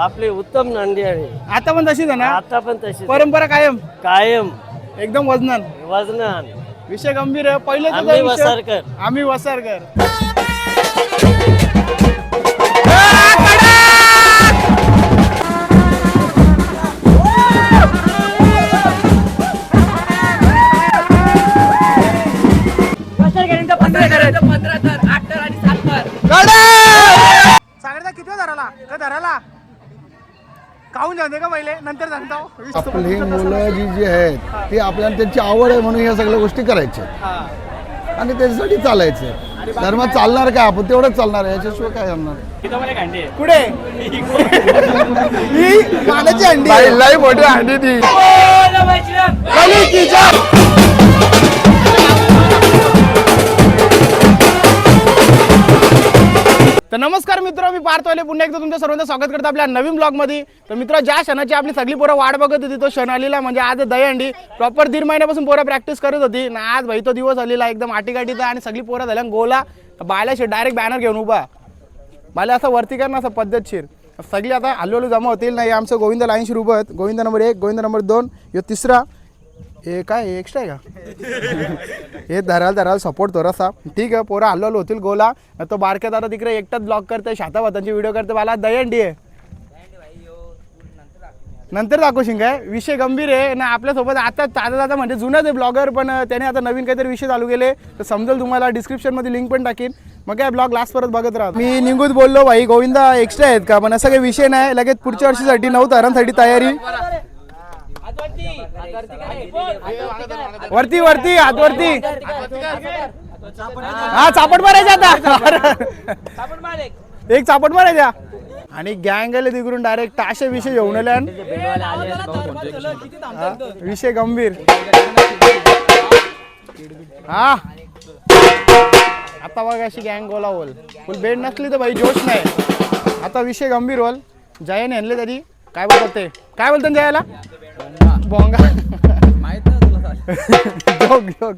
आपले उत्तम नांदियाळे आता पण तशीच आहे ना? आता पण तशी परंपरा कायम? कायम. एकदम वजनान. वजनान. विषय गंभीर आहे. पहिले आम्ही वसारकर. आम्ही वसारकर. खाऊन जाते का पहिले नंतर सांगतो. आपली मुलं जी जी आहेत ती आपल्याला त्यांची आवड आहे म्हणून ह्या सगळ्या गोष्टी करायच्या आहेत. आणि त्याच्यासाठी चालायचं. धर्मात चालणार काय आपण? तेवढंच चालणार आहे. याच्याशिवाय काय करणार कुठे? ही मानाची अंडी आहे. लई मोठी हंडी ती. तर नमस्कार मित्र मी पार्थवाले पुन्हा एकदा तुमच्या सर्वांचं स्वागत करतो आपल्या नवीन ब्लॉगमध्ये. तर मित्र ज्या क्षणाची आपली सगळी पोरं वाट बघत होती तो क्षण आलेला म्हणजे आज दहीहंडी प्रॉपर दीड महिन्यापासून पोरं प्रॅक्टिस करत होती. ना आज भाई तो दिवस आलेला एकदम आटीकाटीचा आणि सगळी पोरं झाल्या गोला. बायला डायरेक्ट बॅनर घेऊन उभा. बायला असं वरती कर ना असं पद्धतशीर. सगळी आता हळूहळू जमा होतील. नाही आमचं गोविंद लाईनशी उभं आहेत. गोविंद नंबर एक गोविंद नंबर दोन यो तिसरा. हे काय एक्स्ट्रा आहे का? हे धराल धराल सपोर्ट थोडासा ठीक आहे पोरं हलवलं होतील गोला. तो बारक्यात आता तिकडे एकटाच ब्लॉग करते शाताभातांची व्हिडिओ करते. मला दयंडी आहे. नंतर दाखवू शिंगाय विषय गंभीर आहे. ना आपल्यासोबत आता ताजा दादा म्हणजे जुनाच आहे ब्लॉगर पण त्याने आता नवीन काहीतरी विषय चालू केले. तर समजेल तुम्हाला डिस्क्रिप्शनमध्ये लिंक पण टाकीन. मग काय ब्लॉग लास्ट परत बघत राहा. मी निघूत बोललो भाई गोविंदा एक्स्ट्रा आहेत का? पण असं काही विषय नाही. लगेच पुढच्या वर्षीसाठी नऊ तारांसाठी तयारी. वरती. वरती हात वरती. हा चापट मारायचा आता. एक. चापट मारायचा. आणि गँग आले तिकडून डायरेक्ट टाशे विषय हा, विषय गंभीर. हा. आता बघा अशी गँग गोला होल. फुल बेड नसली तर भाई जोश नाही. आता विषय गंभीर होल. जयाने आणले तरी. काय बोलतात ते? काय बोलतात जयाला? बोंगा जोक जोक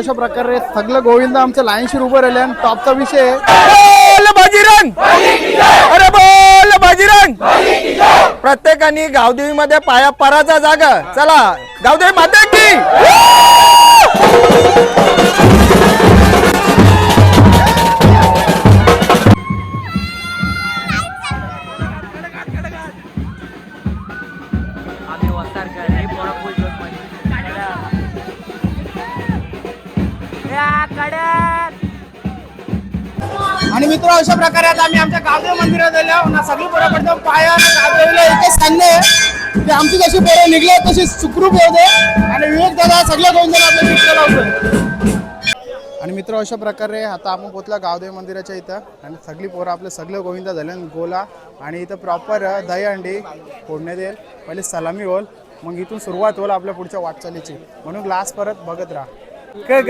अशा प्रकारे सगळं गोविंद आमच्या लाईनशी उभं राहिले आणि टॉपचा विषय आहे. बोल बाजीरंग अरे बोल बाजीरंग प्रत्येकाने गावदेवी मध्ये पाया पराचा जागा. चला गावदेवी माता की! आणि मित्र अशा प्रकारे आता आम्ही आमच्या गावदेव मंदिरात आलो. ना सगळी पोरं पडतो पाया गावदेवीला एकच सांगणे की आमची जशी पोरं निघले तशी सुखरूप येऊ दे. आणि विवेक दादा सगळ्या गोविंदाला आपल्या शिक्षण लावतो आणि मित्र अशा प्रकारे आता आपण पोचला गावदेव मंदिराच्या इथं. आणि सगळी पोरं आपले सगळे गोविंद झाले आणि गोला. आणि इथं प्रॉपर दहीहंडी फोडण्यात येईल पहिले सलामी होल. मग इथून सुरुवात होईल आपल्या पुढच्या वाटचालीची. म्हणून ग्लास परत बघत राहा. का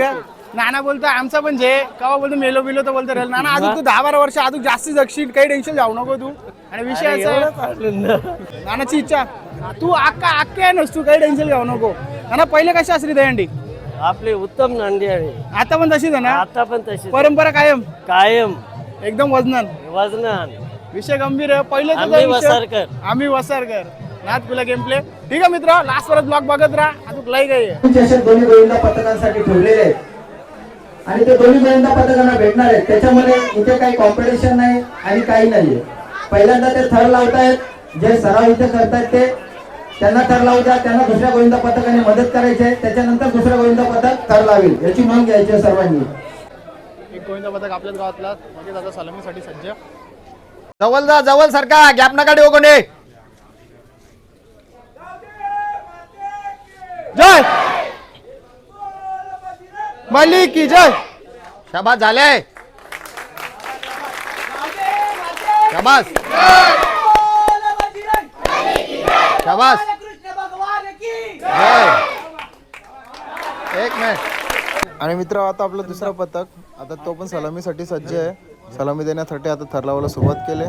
नाना बोलतो आमचा पण जे कवा बोलतो मेलो बिलो तर बोलतो नाना अजून तू दहा बारा वर्ष अजून जास्त जगशील काही टेन्शन जाऊ नको तू. आणि विषय असा आहे, नानाची इच्छा. तू अक्का अक्का आहे नसतो काही टेन्शन घेऊ नको. नाना पहिले कशी असली दहीहंडी? आपले उत्तम नांदियाळे आता पण तशीच आहे ना? आता पण तशी परंपरा कायम? कायम. एकदम वजनान वजनान विषय गंभीर आहे. पहिले तुझा आम्ही विषय- वसारकर. आम्ही वसारकर. नाथ तुला गेम प्ले ठीक आहे मित्र लास्ट परत ब्लॉग बघत राहा. अजून लय काही आहे दोन्ही पथकांसाठी ठेवलेले आहेत. आणि ते दोन्ही गोविंदा पथकांना भेटणार आहेत. त्याच्यामध्ये इथे काही कॉम्पिटिशन नाही आणि काही नाहीये. पहिल्यांदा ते थर लावतायत. जे सराव इथे करतायत ते त्यांना थर लावू द्या त्यांना दुसऱ्या गोविंदा पथकाने मदत करायची आहे. त्याच्यानंतर दुसऱ्या गोविंदा पथक थर लावेल. याची नोंद घ्यायची आहे सर्वांनी. एक गोविंदा पथक आपल्याच गावातला. म्हणजे दादा सलामीसाठी सज्ज. जवळ जा जवळ सरका गॅप नका देऊ कोणी. जय! मलिक की जय। शाबास झाले। शाबास। शाबास। जय. एक मिनिट। आणि मित्र आता आपलं दुसरं पथक. आता तो पण सलामीसाठी सज्ज आहे. सलामी देण्यासाठी आता थर लावायला सुरुवात केली.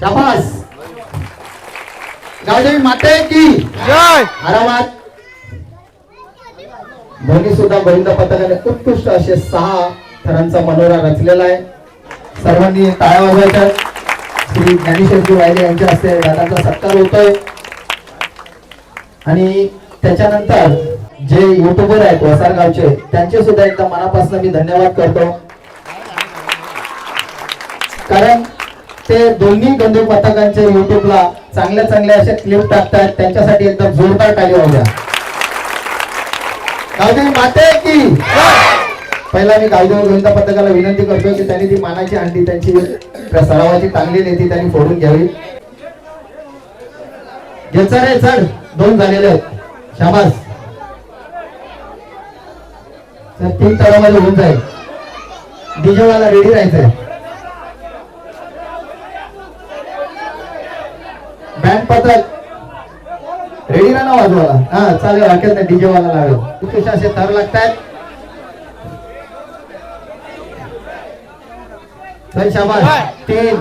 शाबास। गावदेवी माते की जय! आरामात दोन्ही सुद्धा गोविंद पथकाने उत्कृष्ट असे सहा थरांचा मनोरा रचलेला आहे. सर्वांनी टाळ्या वाजवायच्या. श्री ज्ञानेश्वरजी वायले यांच्या हस्ते दादांचा सत्कार होतोय. आणि त्याच्यानंतर जे युट्यूबर आहेत वसार गावचे त्यांचे सुद्धा एकदा मनापासून मी धन्यवाद करतो. कारण ते दोन्ही गंधू पथकांचे युट्यूबला चांगल्या चांगल्या अशा क्लिप टाकतात त्यांच्यासाठी एकदम जोरदार टाळी वाजवा गावदेवी माते की! पहिला मी गावदेव गोविंदा पथकाला विनंती करतो की त्यांनी ती मानाची अंडी त्यांची त्या सरावाची चांगली नेती त्यांनी फोडून घ्यावी. घेचा रे चढ. दोन झालेले आहेत. शाबास. तीन तळामध्ये होऊन जाईल. डीजेवाला रेडी राहायचंय. रेडी ना वाजवायला हा चालेल हरकत नाही डीजे वाला लावेल उत्कृष्ट असे थर लागतात तर शाबास. तीन.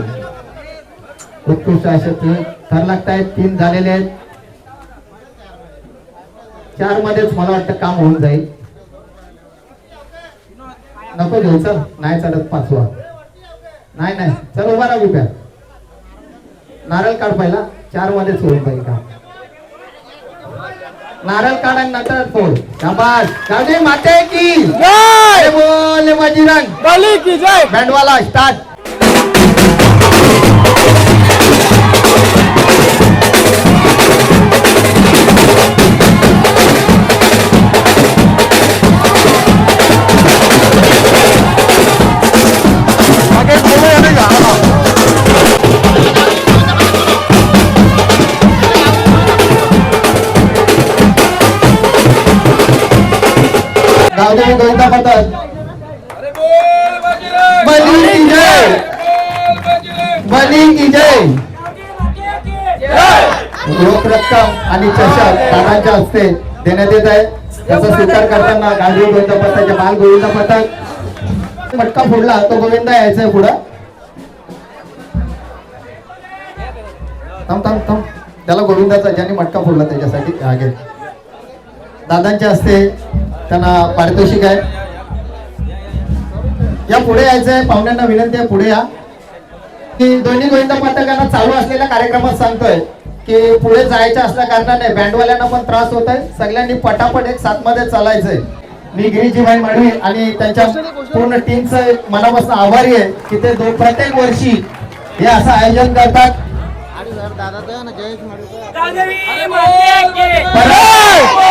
उत्कृष्ट असे तीन थर लागतायत. तीन झालेले आहेत. चार मध्येच मला वाटतं काम होऊन जाईल. नको घेऊ चल. नाही चालत पाचवा. नाही नाही. चल उभा राहा बिप्या नारळ काढ पहिला. चार मध्येच होऊन जाईल काम नारळ काढ नंतर फोड शाबास. गावदे माते की. जय! बोल माझी रंग मलिक की जय! बँडवाला स्टार्ट. गावदेवी गोविंदा पथक बली की जय बली की जय रोख रक्कम आणि चषक दादांच्या हस्ते देण्यात येत आहे. त्याचा स्वीकार करताना गांधी गोविंद पथकाचे बाल गोविंद पथक मटका फोडला तो गोविंदा यायचंय पुढं. थांब थांब थांब. त्याला गोविंदाचा ज्यांनी मटका फोडला त्याच्यासाठी आगे. दादांच्या हस्ते त्यांना पारितोषिक आहे. या पुढे यायचंय पाहुण्यांना विनंती आहे पुढे या. की दोन्ही गोविंद पथकांना चालू असलेल्या कार्यक्रमात सांगतोय की पुढे जायच्या असल्या कारणाने बँडवाल्यांना पण त्रास होत आहे सगळ्यांनी पटापट एक साथमध्ये चालायचंय. मी गिरीजीभाई माडवी आणि त्यांच्या पूर्ण टीमचं मनापासून आभारी आहे की ते दो प्रत्येक वर्षी हे असं आयोजन करतात. मलिक की जय देवी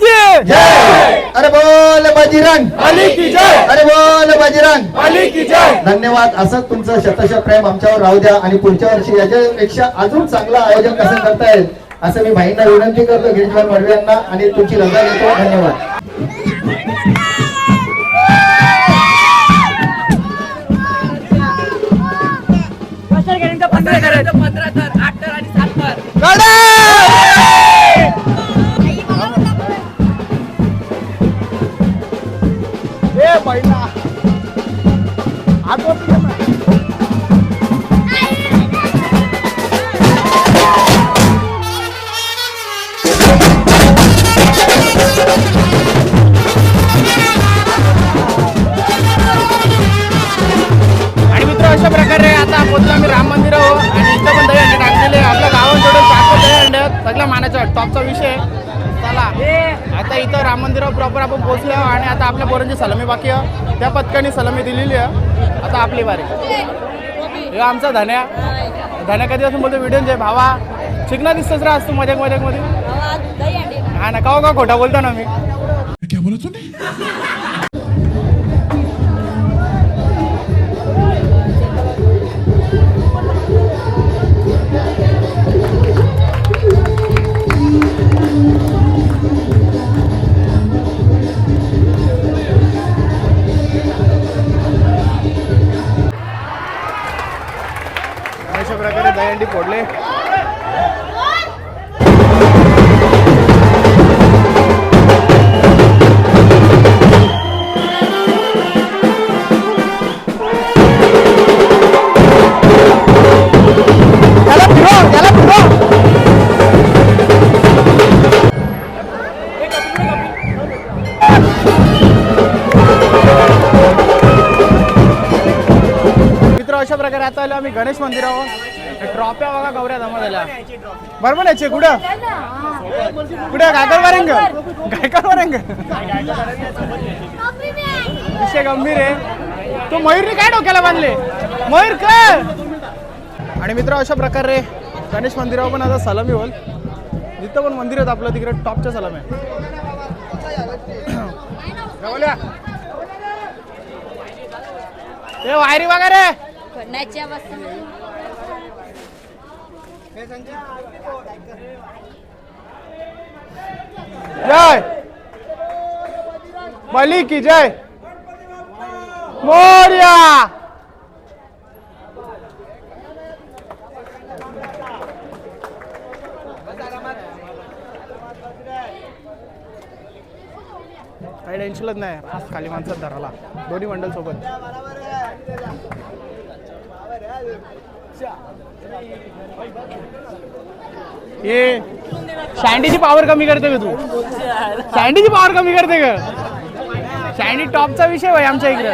की जय। अरे बोल बजरंग। मलिक की जय। अरे बोल बजरंग। मलिक की जय। धन्यवाद असंच तुमचं शतश प्रेम आमच्यावर राहू द्या आणि पुढच्या वर्षी याच्यापेक्षा अजून चांगलं आयोजन कसं करता येईल असं मी भाईंना विनंती करतो गिरीशभाई मडवे यांना आणि तुमची रजा घेतो. धन्यवाद. ए मानायचा टॉपचा विषय. चला. आता इथं राम मंदिरावर प्रॉपर आपण पोहोचलो आणि आता आपल्या पोरांची सलामी बाकी आहे. त्या पथकाने सलामी दिलेली आहे. आता आपली बारी हे आमचा धन्या. धन्या कधी असून बोलतो व्हिडिओ भावा शिकणार दिसतच राह असतो मजाक मजाकमध्ये हा ना का खोटा बोलतो ना मी. अंडी फोडले. अशा प्रकारे आता आलो आम्ही गणेश मंदिरावर. ट्रॉफ्या बघा गौऱ्या जमा झाल्या. बरोबर याचे कुठं? कुठे गायकर वारेंग? गायकर वारेंग? विषय गंभीर आहे. तो मयूरने काय डोक्याला बांधले? मयूर काय आणि मित्र अशा प्रकारे गणेश मंदिरावर पण आता सलामी होल जिथं पण मंदिर आहेत आपलं तिकडे टॉपच्या सलामी आहे. ए वायरी वगैरे! जय। मलिक की जय। मोर्या। काही टेन्शनच नाही आज खाली माणसात धराला दोन्ही मंडळ सोबत ये शँडीची पॉवर कमी करते का तू? शँडीची पॉवर कमी करते का? शँडी टॉपचा विषय होय आमच्या इकडे.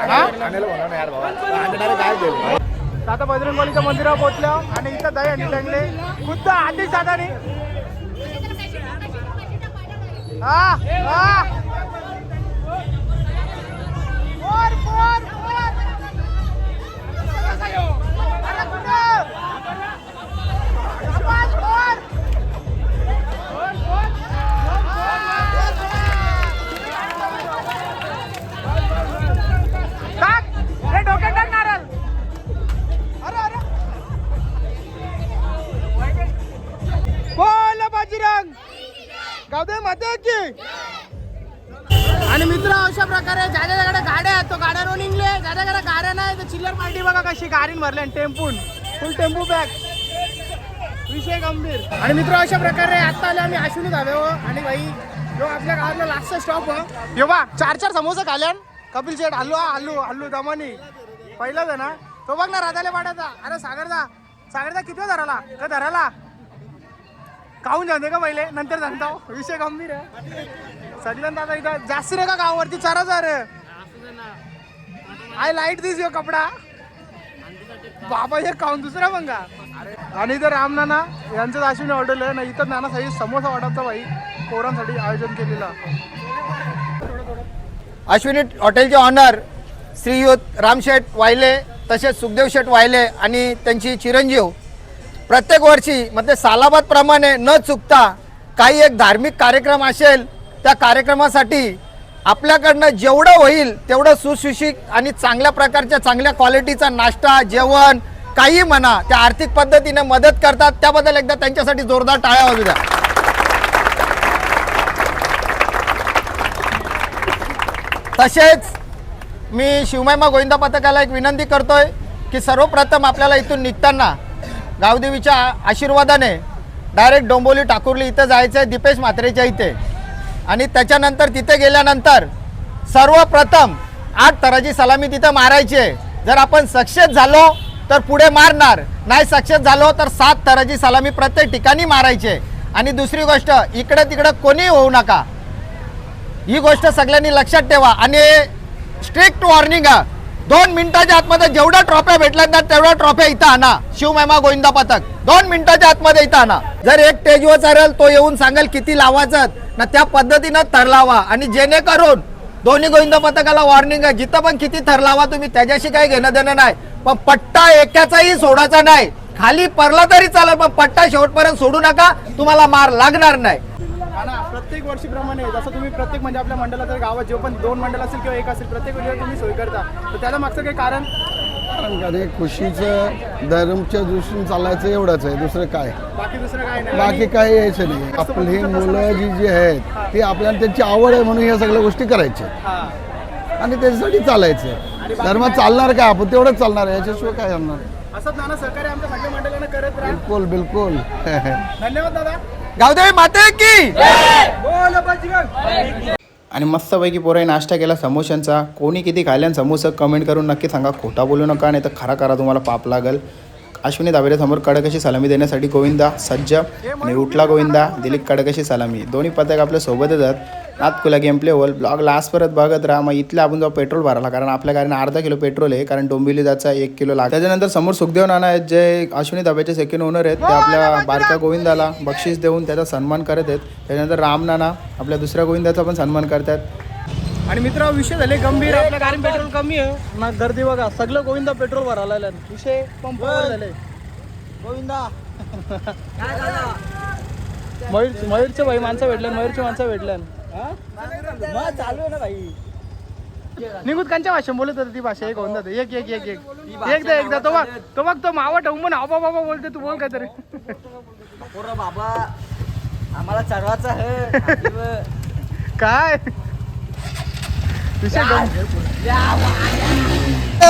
हा? आता बजरंगबलीच्या मंदिरावर पोहोचलो आणि इथं दही अंडी टाकले खुद्द आधी दादाने हा हा. गावदे माते की आणि मित्र अशा प्रकारे ज्याच्या ज्याकडे गाड्या आहेत. तो गाड्यावर निघले. ज्याच्याकडे गाड्या नाही. तर चिल्लर पार्टी बघा कशी गाडीन भरले टेम्पून. फुल टेम्पू बॅग विषय गंभीर. आणि मित्र अशा प्रकारे आता आले आम्ही आशुनी धाब्यावर. आणि भाई जो आपल्या गावातला लास्टचा स्टॉप हो. बा चार चार समोसा खाल्यान कपिल शेठ हल्लू हा, हल्लू हल्लू दमानी. पहिलाच आहे ना? तो बघ ना राधाले पाठायचा अरे सागरदा सागरदा किती धराला? का धराला? काहून जाते का पहिले नंतर सांगता. विषय गंभीर आहे. सगळ्यांदा दादा इथं जास्त रे का गावावरती चार आय लाइट दिस यो कपडा. बाबा हे काहून दुसरा मग का आणि इथं रामनाना यांचं अश्विनी ऑर्डर आहे. ना इथं नानासाठी समोसा वाटायचा बाई पोरांसाठी आयोजन केलेलं. अश्विनी हॉटेलचे ऑनर श्रीयुत रामशेठ वायले तसेच सुखदेव शेठ वायले आणि त्यांची चिरंजीव. प्रत्येक वर्षी म्हणजे सालाबादप्रमाणे न चुकता काही एक धार्मिक कार्यक्रम असेल त्या कार्यक्रमासाठी आपल्याकडनं जेवढं होईल तेवढं सुशिक्षित आणि चांगल्या प्रकारच्या चांगल्या क्वालिटीचा नाश्ता जेवण काही म्हणा त्या आर्थिक पद्धतीने मदत करतात. त्याबद्दल एकदा त्यांच्यासाठी जोरदार टाळ्या वाजू द्या तसेच मी शिवमायमा गोविंदा पथकाला एक विनंती करतोय की सर्वप्रथम आपल्याला इथून निघताना गावदेवीच्या आशीर्वादाने डायरेक्ट डोंबोली टाकुर्ली इथं जायचं आहे दीपेश म्हात्रेच्या इथे. आणि त्याच्यानंतर तिथे गेल्यानंतर सर्वप्रथम आठ तराची सलामी तिथं मारायची. आहे जर आपण सक्सेस झालो तर पुढे मारणार. नाही सक्सेस झालो तर सात तराची सलामी प्रत्येक ठिकाणी मारायची. आहे आणि दुसरी गोष्ट इकडं तिकडं कोणी होऊ नका. ही गोष्ट सगळ्यांनी लक्षात ठेवा. आणि स्ट्रिक्ट वॉर्निंग दोन मिनिटाच्या आतमध्ये जेवढ्या ट्रॉफ्या भेटल्या ना तेवढ्या ट्रॉफ्या इथं आणा. शिवमहिमा गोविंदा पथक. दोन मिनिटाच्या आतमध्ये इथं आणा. जर एक स्टेजवर चालेल तो येऊन सांगेल किती लावायचं ना त्या पद्धतीनं थरलावा आणि जेणेकरून दोन्ही गोविंदा पथकाला वॉर्निंग आहे जिथं पण किती थरलावा तुम्ही त्याच्याशी काही घेणं देणं नाही. पण पट्टा एकाचाही सोडायचा नाही. खाली पडला तरी चालेल पण पट्टा शेवटपर्यंत सोडू नका. तुम्हाला मार लागणार नाही. आणि प्रत्येक वर्षीप्रमाणे जसं तुम्ही प्रत्येक म्हणजे आपल्या मंडळात गावात जेव्हा पण दोन मंडळ असेल किंवा एक असेल प्रत्येक वेळेला तुम्ही सोय करता. तर त्याला मागचं काही कारण? कारण ते खुशीचं धर्मच्या दृष्टीने चालायचं एवढंच आहे. दुसरं काय? बाकी दुसरं काही नाही. बाकी काही यायचं नाही. आपली मुलं जी जी आहेत ती आपल्याला त्यांची आवड आहे म्हणून ह्या सगळ्या गोष्टी करायच्या. हा. आणि त्याच्यासाठी चालायचं. धर्मात चालणार काय आपण? तेवढंच चालणार आहे. याच्याशिवाय काय करणार असंच नाना सहकार्य आमच्या सगळ्या मंडळांना करत राहा. बिलकुल बिलकुल. धन्यवाद दादा. गावदेवी माते की! आणि मस्तपैकी पोराही नाश्ता केला समोशांचा कोणी किती खायल्यान समोसा कमेंट करून नक्की सांगा. खोटा बोलू नका नाही तर खरा करा तुम्हाला पाप लागल. अश्विनी दावेऱ्यासमोर कडकशी सलामी देण्यासाठी गोविंदा सज्ज. आणि उठला गोविंदा दिली कडकशी सलामी. दोन्ही पथक आपल्या सोबतच आहेत. नातकुला गेम प्ले होल. ब्लॉग लास्ट परत बघत राहा. मग इथलं आपण जाऊ पेट्रोल भरायला कारण आपल्या गाडीने अर्धा किलो पेट्रोल आहे कारण डोंबिवली जायचा एक किलो लाग त्याच्यानंतर समोर सुखदेव नाना आहेत जे अश्विनी दाब्याचे सेकंड ओनर आहेत. ते आपल्या बारक्या गोविंदाला बक्षीस देऊन त्याचा सन्मान करत आहेत. त्याच्यानंतर राम नाना आपल्या दुसऱ्या गोविंदाचा पण सन्मान करतात. आणि मित्र विषय झाले गंभीर. आपल्या गाडी पेट्रोल कमी आहे. ना गर्दी बघा. सगळं गोविंदा पेट्रोल भरायला विषय पंपावर झाले. गोविंदा. मयूर मयूरचे भाई माणसं भेटल्या मयूरची माणसं भेटल्या चालू आहे ना भाई. निघूत कांच्या भाषा बोलत होती ती भाषा एक होऊन जाते. एक एक एक एक. एकदा एकदा तो बघ तो बघ तो मावा ठेवून पण आबा बाबा बोलते तू बोल काहीतरी. बाबा आम्हाला चढवायचं आहे. काय? विषय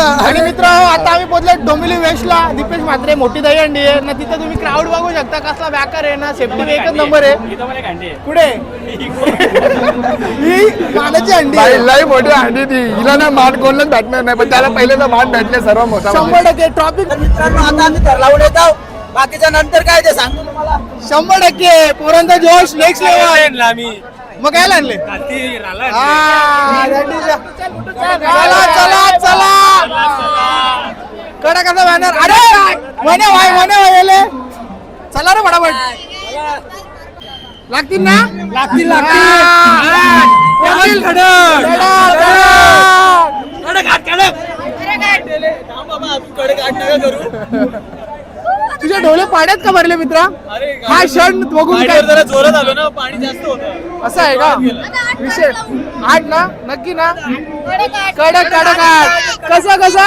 आणि मित्र आता आम्ही पोहोचलो डोंबिवली वेस्टला. दीपेश म्हात्रे मोठी दही अंडी आहे. ना तिथे तुम्ही क्राऊड बघू शकता कसला बॅकर आहे ना सेफ्टी एकच नंबर आहे. कुठे? ही कानाची अंडी आहे. लई मोठी अंडी ती. हिला ना मान कोणलाच भेटणार नाही पण त्याला पहिले तर मान भेटले सर्व मोठा शंभर टक्के ट्रॉफिक मित्रांनो आता आम्ही तर लावून येतो बाकीच्या नंतर काय ते सांगतो तुम्हाला? शंभर टक्के पोरांचा जोश नेक्स्ट लेवल आम्ही. मग काय आणले हा. चला चला चला. कडा कसा बॅनर अरे मने वाय मने वाय येले चला रे फटाफट. लागतील ना? लागतील लागतील. तुझे डोळे पाड्यात का भरले मित्रा? हा क्षण बघून काय? जोरात आलो ना पाणी जास्त होतं. असं आहे का? विषय आठ ना? नक्की ना? कडक कडक आठ. कसा कसा?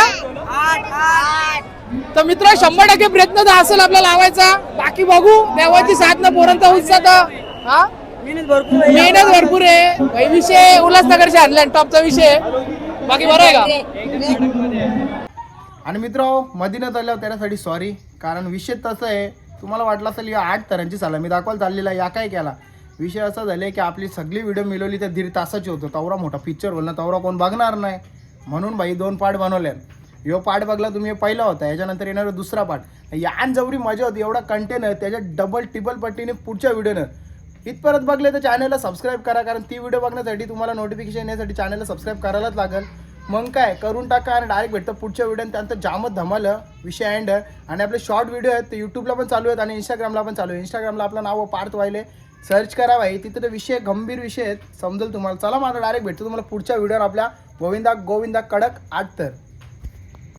तर मित्र शंभर टक्के प्रयत्न तर असेल आपला लावायचा. बाकी बघू. देवाची साथ ना पोरांचा उत्साह हा? मेहनत भरपूर आहे. विषय उल्हासनगरचे आणला टॉपचा विषय. बाकी बरं आहे का? आणि मित्र मदीनात आल्यावर त्यासाठी सॉरी कारण विषय तसं आहे तुम्हाला वाटलं असेल या आठ तऱ्यांची मी दाखवायला चाललेला या काय केला? विषय असा झाला की आपली सगळी व्हिडिओ मिळवली तर दीड तासाची होतो. तवरा मोठा पिक्चर बोलला तवरा कोण बघणार नाही. म्हणून भाई दोन पार्ट बनवले यो पार्ट बघला तुम्ही पहिला होता याच्यानंतर येणार दुसरा पार्ट यान जेवढी मजा होती एवढा कंटेनर आहे डबल टिबल पट्टीने पुढच्या व्हिडिओनं इथपर्यंत बघले तर चॅनलला सबस्क्राईब करा कारण ती व्हिडिओ बघण्यासाठी तुम्हाला नोटिफिकेशन येण्यासाठी चॅनलला सबस्क्राईब करायलाच लागेल. मग काय करून टाका आणि डायरेक्ट भेटतं पुढच्या व्हिडिओ त्यानंतर जामच धमाल विषय एंड आणि आपले शॉर्ट व्हिडिओ आहेत ते यूट्यूबला पण चालू आहेत आणि इंस्टाग्रामला पण चालू आहे इंस्टाग्रामला आपलं नाव पार्थ वाहिले. सर्च करा भाई तिथे ते विषय गंभीर विषय आहेत. समजेल तुम्हाला. चला मला डायरेक्ट भेटतो तुम्हाला पुढच्या व्हिडिओवर आपल्या गोविंदा गोविंदा कडक आठ तर.